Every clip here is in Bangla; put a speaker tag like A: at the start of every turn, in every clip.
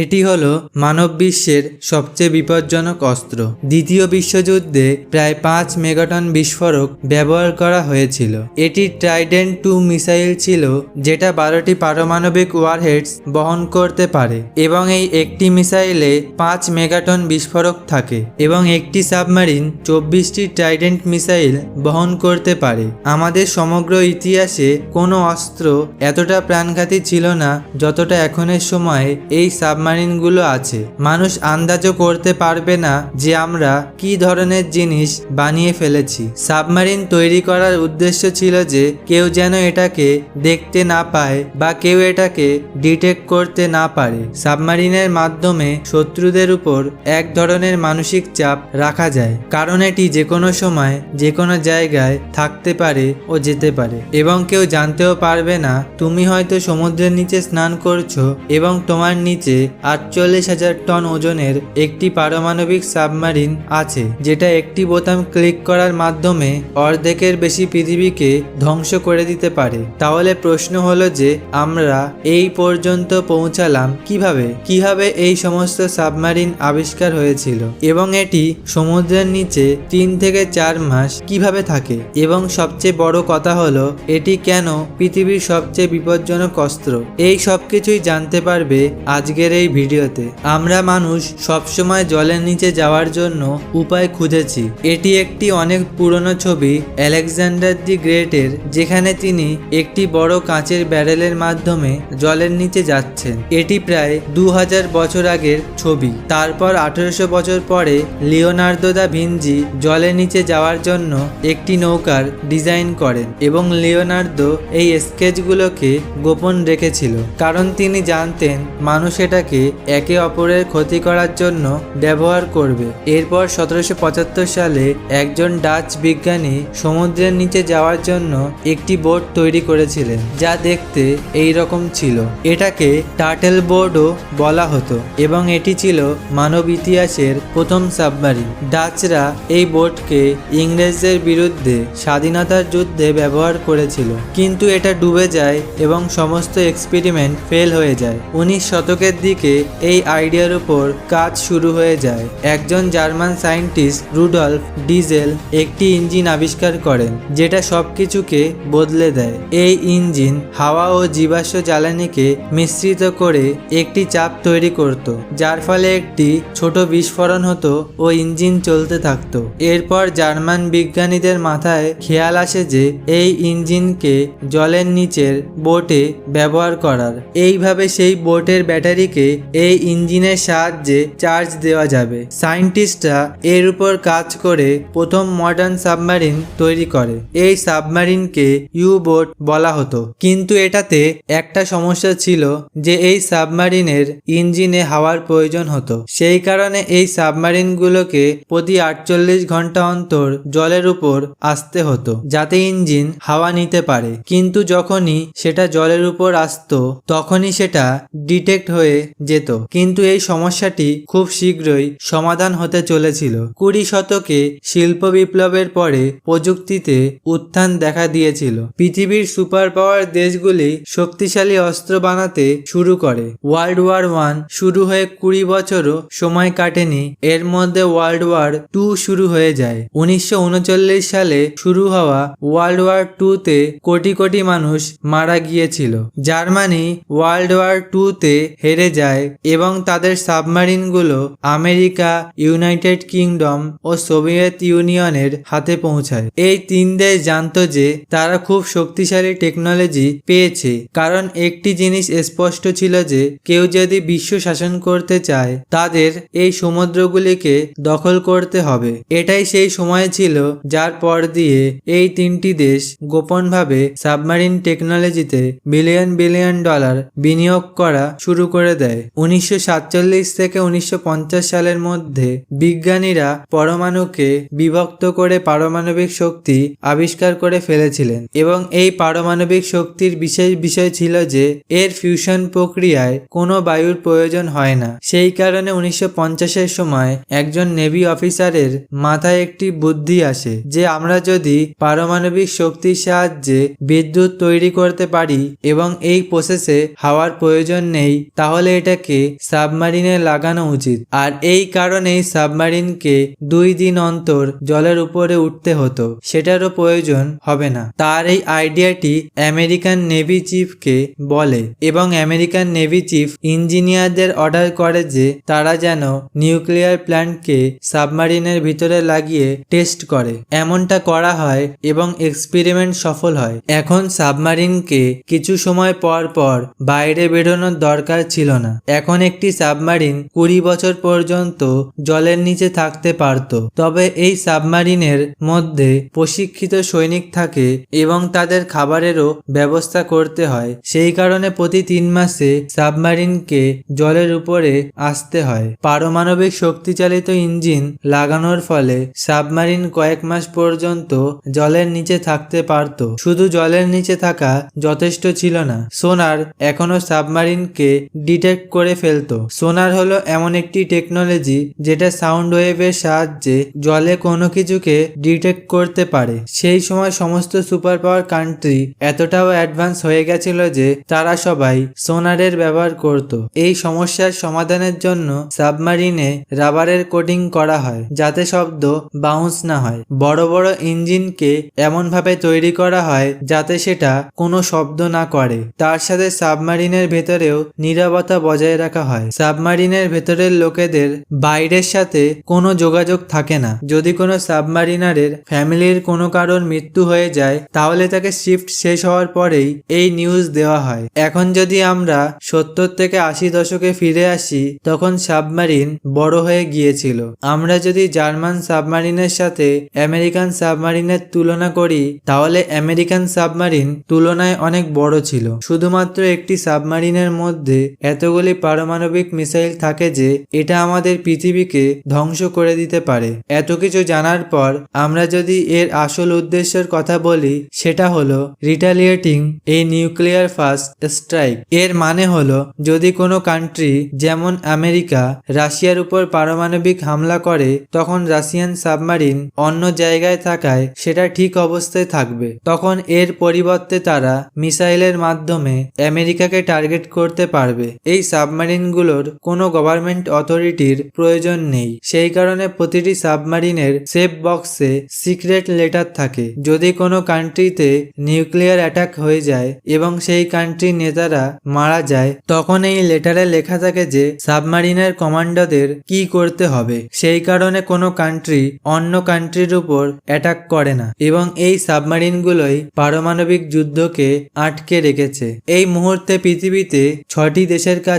A: এটি হলো মানব বিশ্বের সবচেয়ে বিপজ্জনক অস্ত্র। দ্বিতীয় বিশ্বযুদ্ধে প্রায় পাঁচ মেগাটন বিস্ফোরক ব্যবহার করা হয়েছিল। এটি ট্রাইডেন্ট টু মিসাইল ছিল, যেটা বারোটি পারমাণবিক ওয়ারহেডস বহন করতে পারে, এবং এই একটি মিসাইলে পাঁচ মেগাটন বিস্ফোরক থাকে, এবং একটি সাবমারিন চব্বিশটি ট্রাইডেন্ট মিসাইল বহন করতে পারে। আমাদের সমগ্র ইতিহাসে কোনো অস্ত্র এতটা প্রাণঘাতী ছিল না, যতটা এখনের সময়ে এই সাবমারিনগুলো আছে। মানুষ আন্দাজও করতে পারবে না যে আমরা কি ধরনের জিনিস বানিয়ে ফেলেছি। সাবমারিন তৈরি করার উদ্দেশ্য ছিল যে কেউ যেন এটাকে দেখতে না পায় বা কেউ এটাকে ডিটেক্ট করতে না পারে। সাবমারিনের মাধ্যমে শত্রুদের উপর এক ধরনের মানসিক চাপ রাখা যায়। কারণ এটি যে কোনো সময় যে কোনো জায়গায় থাকতে পারে ও যেতে পারে। এবং কেউ জানতেও পারবে না, তুমি হয়তো সমুদ্রের নিচে স্নান করছ এবং তোমার নিচে আটচল্লিশ হাজার টন ওজনের একটি পারমাণবিক সাবমারিন আছে, যেটা একটি বোতাম ক্লিক করার মাধ্যমে অর্ধেকের বেশি পৃথিবীকে ধ্বংস করে দিতে পারে। তাহলে প্রশ্ন হলো যে, আমরা এই পর্যন্ত পৌঁছালাম কীভাবে? কীভাবে এই সমস্ত সাবমারিন আবিষ্কার হয়েছিল? এবং এটি সমুদ্রের নিচে তিন থেকে চার মাস কীভাবে থাকে? এবং সবচেয়ে বড় কথা হলো, এটি কেন পৃথিবীর সবচেয়ে বিপজ্জনক অস্ত্র? এই সব কিছুই জানতে পারবে আজকের এই ভিডিওতে আমরা মানুষ সবসময় জলের নিচে যাওয়ার জন্য উপায় খুঁজেছি। এটি একটি অনেক পুরনো ছবি, আলেকজান্ডার দি গ্রেটের, যেখানে তিনি একটি বড় কাঁচের ব্যারেলের মাধ্যমে জলের নিচে যাচ্ছেন। এটি প্রায় দু হাজার বছর আগের ছবি। তারপর আঠেরোশো বছর পরে লিওনার্দো দা ভিঞ্জি জলের নিচে যাওয়ার জন্য একটি নৌকার ডিজাইন করেন এবং লিওনার্দো এই স্কেচগুলোকে গোপন রেখেছিল। কারণ তিনি জানতেন মানুষ এটাকে একে অপরের ক্ষতি করার জন্য ব্যবহার করবে। এরপর সতেরোশো পঁচাত্তর সালে একজন ডাচ বিজ্ঞানী সমুদ্রের নিচে যাওয়ার জন্য একটি বোট তৈরি করেছিলেন, যা দেখতে এই রকম ছিল। এটাকে টাটেল বোর্ডও বলা হতো এবং এটি ছিল মানব ইতিহাসের প্রথম সাবমারিন। ডাচরা এই বোটকে ইংরেজদের বিরুদ্ধে স্বাধীনতার যুদ্ধে ব্যবহার করেছিল, কিন্তু এটা ডুবে যায় এবং সমস্ত এক্সপেরিমেন্ট ফেল হয়ে যায়। উনিশ শতকের দিকে এই আইডিয়ার উপর কাজ শুরু হয়ে যায়। একজন জার্মান সায়েন্টিস্ট রুডলফ ডিজেল একটি ইঞ্জিন আবিষ্কার করেন, যেটা সবকিছুকে বদলে দেয়। এই ইঞ্জিন হাওয়া ও জীবাশ্ম জ্বালানিকে মিশ্রিত করে একটি চাপ তৈরি করত, যার ফলে একটি ছোট বিস্ফোরণ হতো ও ইঞ্জিন চলতে থাকতো। এরপর জার্মান বিজ্ঞানীদের মাথায় খেয়াল আসে যে এই ইঞ্জিনকে জলের নিচের বোটে ব্যবহার করার। এইভাবে সেই বোটের ব্যাটারিকে এই ইঞ্জিনের সাহায্যে চার্জ দেওয়া যাবে। সায়েন্টিস্টরা এর উপর কাজ করে প্রথম মডার্ন সাবমারিন তৈরি করে। এই সাবমারিনকে ইউ বোট বলা হতো। কিন্তু এটাতে একটা সমস্যা ছিল যে এই সাবমারিনের ইঞ্জিনে হাওয়ার প্রয়োজন হতো। সেই কারণে এই সাবমারিনগুলোকে প্রতি আটচল্লিশ ঘণ্টা অন্তর জলের উপর আসতে হতো, যাতে ইঞ্জিন হাওয়া নিতে পারে। কিন্তু যখনই সেটা জলের উপর আসতো, তখনই সেটা ডিটেক্ট হয়ে যেত। কিন্তু এই সমস্যাটি খুব শীঘ্রই সমাধান হতে চলেছিল। কুড়ি শতকে শিল্প বিপ্লবের পরে প্রযুক্তিতে উত্থান দেখা দিয়েছিল। পৃথিবীর সুপার পাওয়ার দেশগুলি শক্তিশালী অস্ত্র বানাতে শুরু করে। ওয়ার্ল্ড ওয়ার ওয়ান শুরু হয়ে কুড়ি বছরও সময় কাটেনি। এর মধ্যে ওয়ার্ল্ড ওয়ার টু শুরু হয়ে যায়। উনিশশো উনচল্লিশ সালে শুরু হওয়া ওয়ার্ল্ড ওয়ার টু তে কোটি কোটি মানুষ মারা গিয়েছিল। জার্মানি ওয়ার্ল্ড ওয়ার টু তে হেরে যায়। এবং তাদের সাবমারিনগুলো আমেরিকা, ইউনাইটেড কিংডম ও সোভিয়েত ইউনিয়নের হাতে পৌঁছায়। এই তিন দেশ জানতো যে তারা খুব শক্তিশালী টেকনোলজি পেয়েছে, কারণ একটি জিনিস স্পষ্ট ছিল যে কেউ যদি বিশ্ব শাসন করতে চায়, তাদের এই সমুদ্রগুলিকে দখল করতে হবে। এটাই সেই সময় ছিল যার পর দিয়ে এই তিনটি দেশ গোপনভাবে সাবমারিন টেকনোলজিতে বিলিয়ন বিলিয়ন ডলার বিনিয়োগ করা শুরু করে দেয়। উনিশশো সাতচল্লিশ থেকে উনিশশো পঞ্চাশ সালের মধ্যে বিজ্ঞানীরা পরমাণুকে বিভক্ত করে পারমাণবিক শক্তি আবিষ্কার করে ফেলেছিলেন এবং এই পারমাণবিক শক্তির বিশেষ বিষয় ছিল যে, এর ফিউশন প্রক্রিয়ায় কোনো বায়ুর প্রয়োজন হয় না। সেই কারণে উনিশশো পঞ্চাশের সময় একজন নেভি অফিসারের মাথায় একটি বুদ্ধি আসে যে, আমরা যদি পারমাণবিক শক্তির সাহায্যে বিদ্যুৎ তৈরি করতে পারি এবং এই প্রসেসে হাওয়ার প্রয়োজন নেই, তাহলে এটাকে সাবমারিনে লাগানো উচিত। আর এই কারণেই সাবমারিনকে দুই দিন অন্তর জলের উপরে উঠতে হতো। সেটারও প্রয়োজন হবে না। তার এই আইডিয়াটি আমেরিকান নেভি চিফকে বলে এবং আমেরিকান নেভি চিফ ইঞ্জিনিয়ারদের অর্ডার করে যে তারা যেন নিউক্লিয়ার প্ল্যান্টকে সাবমারিনের ভিতরে লাগিয়ে টেস্ট করে। এমনটা করা হয় এবং এক্সপেরিমেন্ট সফল হয়। এখন সাবমারিনকে কিছু সময় পর পর বাইরে বেরোনোর দরকার ছিল না। এখন একটি সাবমারিন কুড়ি বছর পর্যন্ত জলের নিচে থাকতে পারত। তবে এই সাবমারিনের মধ্যে প্রশিক্ষিত সৈনিক থাকে এবং তাদের খাবারেরও ব্যবস্থা করতে হয়। সেই কারণে প্রতি তিন মাসে সাবমারিনকে জলের উপরে আসতে হয়। পারমাণবিক শক্তিচালিত ইঞ্জিন লাগানোর ফলে সাবমারিন কয়েক মাস পর্যন্ত জলের নিচে থাকতে পারত। শুধু জলের নিচে থাকা যথেষ্ট ছিল না। সোনার এখনও সাবমারিনকে ডিটেক্ট করে ফেলতো। সোনার হলো এমন একটি টেকনোলজি যেটা সাউন্ড ওয়েভের সাহায্যে জলে কোনো কিছুকে ডিটেক্ট করতে পারে। সেই সময় সমস্ত সুপার পাওয়ার কান্ট্রি এতটাও অ্যাডভান্স হয়ে গেছিল যে তারা সবাই সোনারের ব্যবহার করত। এই সমস্যার সমাধানের জন্য সাবমারিনে রাবারের কোটিং করা হয়, যাতে শব্দ বাউন্স না হয়। বড় বড় ইঞ্জিনকে এমনভাবে তৈরি করা হয় যাতে সেটা কোনো শব্দ না করে। তার সাথে সাবমারিনের ভেতরেও নিরাপত্তা বজায় রাখা হয়। সাবমারিনের ভেতরের লোকেদের বাইরের সাথে কোনো যোগাযোগ থাকে না। যদি কোনো সাবমারিনারের ফ্যামিলির কোনো কারোর মৃত্যু হয়ে যায়, তাহলে তাকে শিফট শেষ হওয়ার পরেই এই নিউজ দেওয়া হয়। এখন যদি আমরা সত্তর থেকে আশি দশকে ফিরে আসি, তখন সাবমারিন বড় হয়ে গিয়েছিল। আমরা যদি জার্মান সাবমারিনের সাথে আমেরিকান সাবমারিনের তুলনা করি, তাহলে আমেরিকান সাবমারিন তুলনায় অনেক বড় ছিল। শুধুমাত্র একটি সাবমারিনের মধ্যে এতগুলি পারমাণবিক মিসাইল থাকে যে এটা আমাদের পৃথিবীকে ধ্বংস করে দিতে পারে। এত কিছু জানার পর আমরা যদি এর আসল উদ্দেশ্যের কথা বলি, সেটা হলো রিটালিয়েটিং এই নিউক্লিয়ার ফার্স্ট স্ট্রাইক এর মানে হলো, যদি কোনো কান্ট্রি যেমন আমেরিকা, রাশিয়ার উপর পারমাণবিক হামলা করে, তখন রাশিয়ান সাবমারিন অন্য জায়গায় থাকায় সেটা ঠিক অবস্থায় থাকবে। তখন এর পরিবর্তে তারা মিসাইলের মাধ্যমে আমেরিকাকে টার্গেট করতে পারবে। এই সাবমারিনগুলোর কোনো গভর্নমেন্ট অথরিটির প্রয়োজন নেই। সেই কারণে প্রতিটি সাবমারিনের সেফ বক্সে সিক্রেট লেটার থাকে। যদি কোনো কান্ট্রিতে নিউক্লিয়ার অ্যাটাক হয়ে যায় এবং সেই কান্ট্রির নেতারা মারা যায়, তখন এই লেটারে লেখা থাকে যে সাবমারিনের কমান্ডারদের কি করতে হবে। সেই কারণে কোনো কান্ট্রি অন্য কান্ট্রির উপর অ্যাটাক করে না এবং এই সাবমারিনগুলোই পারমাণবিক যুদ্ধকে আটকে রেখেছে। এই মুহূর্তে পৃথিবীতে ছটি দেশের কাছে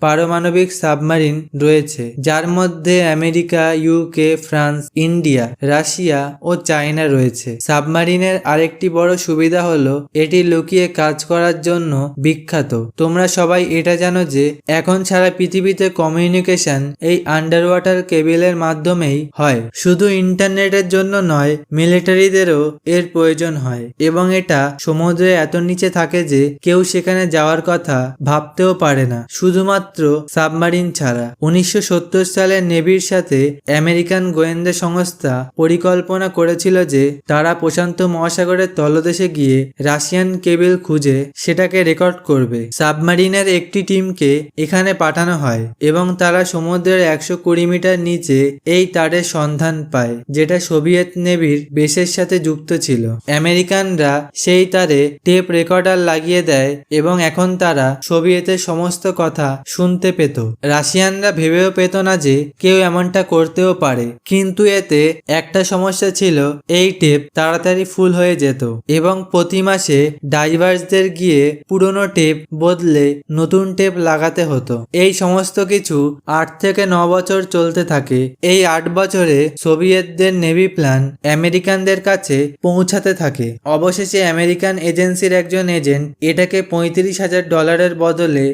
A: পারমাণবিক সাবমারিন রয়েছে, যার মধ্যে America UK France, India, Russia ও চায়না রয়েছে। সাবমারিনের আরেকটি বড় সুবিধা হলো, এটি লুকিয়ে কাজ করার জন্য বিখ্যাত। তোমরা সবাই এটা জানো যে, এখন সারা পৃথিবীতে কমিউনিকেশন এই আন্ডার ওয়াটার কেবিলের মাধ্যমেই হয়। শুধু ইন্টারনেটের জন্য নয়, মিলিটারিদেরও এর প্রয়োজন হয়। এবং এটা সমুদ্রে এত নিচে থাকে যে, কেউ সেখানে যাওয়ার কথা ভাবতেও পারে না। শুধুমাত্র সাবমারিন ছাড়া। উনিশশো সালের নেভির সাথে আমেরিকান গোয়েন্দা সংস্থা পরিকল্পনা করেছিল যে তারা প্রশান্ত মহাসাগরের তলদেশে গিয়ে রাশিয়ান কেবিল খুঁজে সেটাকে রেকর্ড করবে। সাবমারিনের একটি টিমকে এখানে পাঠানো হয় এবং তারা সমুদ্রের একশো কুড়ি মিটার নিচে এই তারের সন্ধান পায়, যেটা সোভিয়েত নেভির বেসের সাথে যুক্ত ছিল। আমেরিকানরা সেই তারে টেপ রেকর্ডার লাগিয়ে দেয় এবং এখন তারা সোভিয়েতের সমস্ত কথা শুনতে পেত। রাশিয়ানরা ভেবেও পেত না যে কেউ এমনটা করতেও পারে। কিন্তু এতে একটা সমস্যা ছিল, এই টেপ তাড়াতাড়ি ফুল হয়ে যেত এবং প্রতি মাসে ডাইভার্সদের গিয়ে পুরনো টেপ বদলে নতুন টেপ লাগাতে হতো। এই সমস্ত কিছু আট থেকে ন বছর চলতে থাকে। এই আট বছরে সোভিয়েতদের নেভি প্ল্যান আমেরিকানদের কাছে পৌঁছাতে থাকে। অবশেষে আমেরিকান এজেন্সির একজন এজেন্ট এটাকে পঁয়ত্রিশ হাজার ডলারের বদলে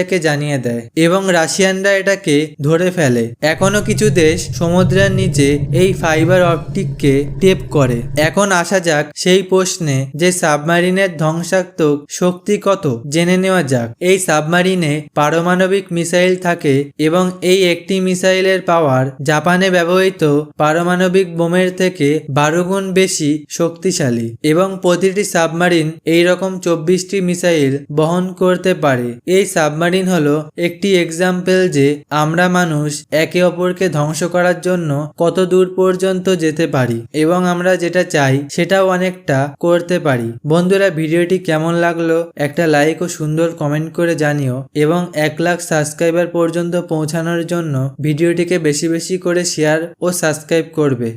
A: রাশিয়াকে জানিয়ে দেয় এবং রাশিয়ানরা এটাকে ধরে ফেলে। এখনও কিছু দেশ সমুদ্রের নিচে এই ফাইবার অপটিককে টেপ করে। এখন আসা যাক সেই প্রশ্নে যে সাবমারিনের ধ্বংসাত্মক শক্তি কত, জেনে নেওয়া যাক। এই সাবমারিনে পারমাণবিক মিসাইল থাকে এবং এই একটি মিসাইলের পাওয়ার জাপানে ব্যবহৃত পারমাণবিক বোমের থেকে বারো গুণ বেশি শক্তিশালী এবং প্রতিটি সাবমারিন এই রকম চব্বিশটি মিসাইল বহন করতে পারে। এই সাবমারিন সাবমারিন হলো একটি এক্সাম্পল যে আমরা মানুষ একে অপরকে ধ্বংস করার জন্য কত দূর পর্যন্ত যেতে পারি এবং আমরা যেটা চাই সেটাও অনেকটা করতে পারি। বন্ধুরা, ভিডিওটি কেমন লাগল একটা লাইক ও সুন্দর কমেন্ট করে জানিও এবং এক লাখ সাবস্ক্রাইবার পর্যন্ত পৌঁছানোর জন্য ভিডিওটিকে বেশি বেশি করে শেয়ার ও সাবস্ক্রাইব করবে।